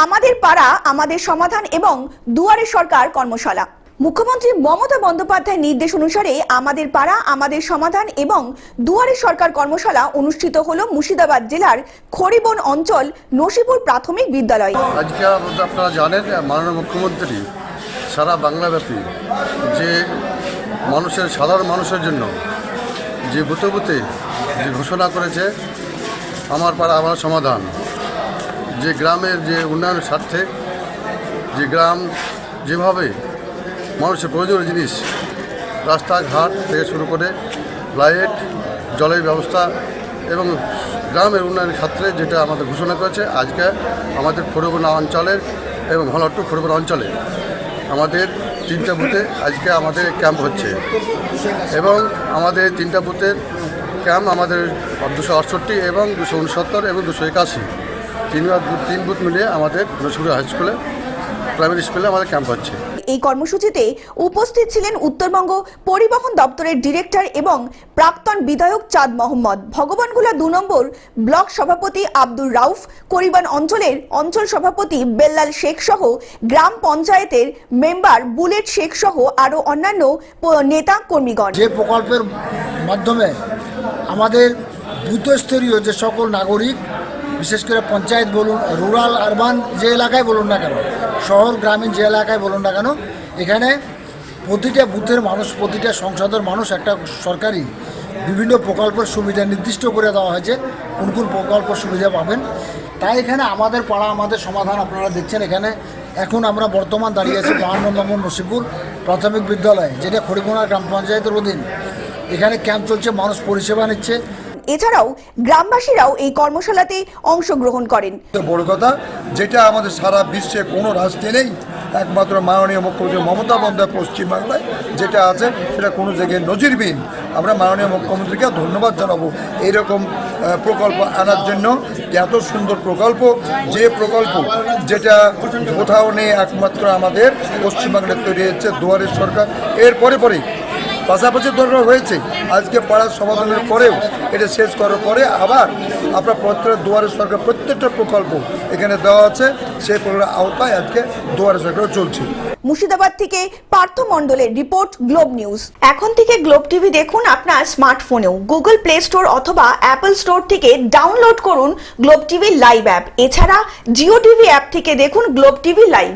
আমাদের পাড়া, আমাদের সমাধান এবং দুয়ারে সরকার কর্মশালা। মুখ্যমন্ত্রী মমতা বন্দ্যোপাধ্যায়ের নির্দেশ অনুসারে আমাদের পাড়া, আমাদের সমাধান এবং দুয়ারে সরকার কর্মশালা অনুষ্ঠিত হলো মুর্শিদাবাদ জেলার খড়িবন অঞ্চল নসিপুর প্রাথমিক বিদ্যালয়ে। আজকে আপনারা- জানেন, মাননীয় মুখ্যমন্ত্রী সারা বাংলাব্যাপী যে মানুষের, সাধারণ মানুষের জন্য যে বুতে যে ঘোষণা করেছে, আমার পাড়া, আমার সমাধান যে গ্রামের যে উন্নয়নের স্বার্থে যে গ্রাম যেভাবে মানুষের প্রয়োজনীয় জিনিস রাস্তাঘাট থেকে শুরু করে লাইট, জলের ব্যবস্থা এবং গ্রামের উন্নয়নের ক্ষেত্রে যেটা আমাদের ঘোষণা করেছে, আজকে আমাদের খড়গোনা অঞ্চলের এবং ভালোট্টু খড়গোনা অঞ্চলে আমাদের তিনটা বুথে আজকে আমাদের ক্যাম্প হচ্ছে এবং আমাদের তিনটা বুথের ক্যাম্প আমাদের দুশো আটষট্টি এবং দুশো উনসত্তর এবং দুশো একাশি। তিন তিন বুথ মিলিয়ে আমাদের নসুরা হাই স্কুলে প্রাইমারি স্কুলে আমাদের ক্যাম্প হচ্ছে। এই কর্মসূচিতে উপস্থিত ছিলেন উত্তরবঙ্গ পরিবহন দপ্তরের ডিরেক্টর এবং প্রাক্তন বিধায়ক চাঁদ মোহাম্মদ। ভগবানগোলা দু নম্বর ব্লক সভাপতি আব্দুর রাউফ করিবান অঞ্চলের অঞ্চল সভাপতি বেল্লাল শেখ সহ গ্রাম পঞ্চায়েতের মেম্বার বুলেট শেখ সহ আরও অন্যান্য নেতা কর্মীগণ। যে প্রকল্পের মাধ্যমে আমাদের বুথস্তরীয় যে সকল নাগরিক বিশেষ করে পঞ্চায়েত বলুন রুরাল আরবান যে এলাকায় বলুন না কেন, শহর, গ্রামীণ যে এলাকায় বলুন না কেন, এখানে প্রতিটা বুথের মানুষ, প্রতিটা সংসদের মানুষ একটা সরকারি বিভিন্ন প্রকল্পের সুবিধা নির্দিষ্ট করে দেওয়া হয়েছে, কোন কোন প্রকল্প সুবিধা পাবেন। তাই এখানে আমাদের পাড়া, আমাদের সমাধান আপনারা দেখছেন এখানে। এখন আমরা বর্তমান দাঁড়িয়ে আছি বাহান্ন নম্বর নসিপুর প্রাথমিক বিদ্যালয়, যেটা খড়িমোনা গ্রাম পঞ্চায়েতের অধীন। এখানে ক্যাম্প চলছে, মানুষ পরিষেবা নিচ্ছে। এছাড়াও গ্রামবাসীরাও এই কর্মশালাতে অংশগ্রহণ করেন। বড় কথা, যেটা আমাদের সারা বিশ্বে কোনো রাষ্ট্রে নেই, একমাত্র মাননীয় মুখ্যমন্ত্রী মমতা বন্দ্যোপাধ্যায় পশ্চিমবাংলায় যেটা আছে, সেটা কোনো জায়গায় নজিরবিহীন। আমরা মাননীয় মুখ্যমন্ত্রীকে ধন্যবাদ জানাব। এইরকম প্রকল্প আনার জন্য এত সুন্দর প্রকল্প, যে প্রকল্প যেটা কোথাও নেই, একমাত্র আমাদের পশ্চিমবাংলায় তৈরি হচ্ছে দুয়ারের সরকার। এর পরে পরে পাশাপাশি দরকার হয়েছে, আজকে পাড়ার সমাধানের পরেও এটা শেষ করার পরে আবার আপনার প্রত্যেক দুয়ারে সরকার প্রত্যেকটা প্রকল্প এখানে দেওয়া আছে, সেই প্রকল্পের আওতায় আজকে দুয়ারে সরকার চলছে। মুর্শিদাবাদ থেকে পার্থ মণ্ডলের রিপোর্ট, গ্লোব নিউজ। এখন থেকে গ্লোব টিভি দেখুন আপনার স্মার্টফোনেও। গুগল প্লে স্টোর অথবা অ্যাপল স্টোর থেকে ডাউনলোড করুন গ্লোব টিভি লাইভ অ্যাপ। এছাড়া জিও টিভি অ্যাপ থেকে দেখুন গ্লোব টিভি লাইভ।